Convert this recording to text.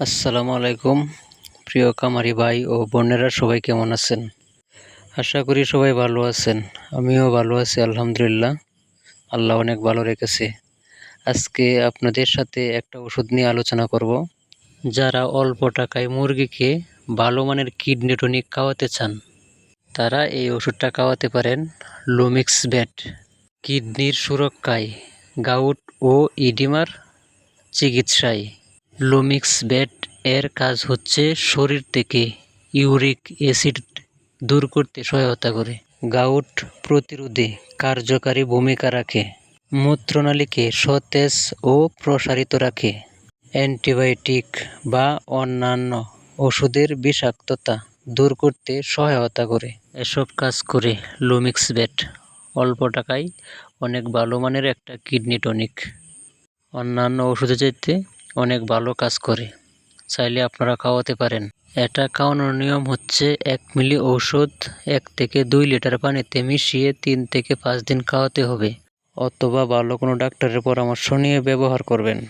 আসসালামু আলাইকুম, প্রিয় কামারি ভাই ও বোনেরা, সবাই কেমন আছেন? আশা করি সবাই ভালো আছেন, আমিও ভালো আছি, আলহামদুলিল্লাহ। আল্লাহ অনেক ভালো রেখেছে। আজকে আপনাদের সাথে একটা ওষুধ নিয়ে আলোচনা করব। যারা অল্প টাকায় মুরগিকে ভালো মানের কিডনি টনিক খাওয়াতে চান, তারা এই ওষুধটা খাওয়াতে পারেন লোমিক্স ব্যাট কিডনির সুরক্ষায় গাউট ও ইডিমার চিকিৎসায়। লোমিক্স ব্যাট এর কাজ হচ্ছে শরীর থেকে ইউরিক অ্যাসিড দূর করতে সহায়তা করে। গাউট প্রতিরোধে কার্যকারী ভূমিকা রাখে। মূত্রনালীকে সতেজ ও প্রসারিত রাখে। অ্যান্টিবায়োটিক বা অন্যান্য ওষুধের বিষাক্ততা দূর করতে সহায়তা করে। এসব কাজ করে লোমিক্স ব্যাট অল্প টাকায় অনেক ভালো মানের একটা কিডনি টনিক। অন্যান্য ওষুধের চাইতে অনেক ভালো কাজ করে। চাইলে আপনারা খাওয়াতে পারেন। এটা খাওয়ানোর নিয়ম হচ্ছে এক মিলি ঔষধ, এক থেকে দুই লিটার পানিতে মিশিয়ে তিন থেকে পাঁচ দিন খাওয়াতে হবে। অথবা ভালো কোনো ডাক্তারের পরামর্শ নিয়ে ব্যবহার করবেন।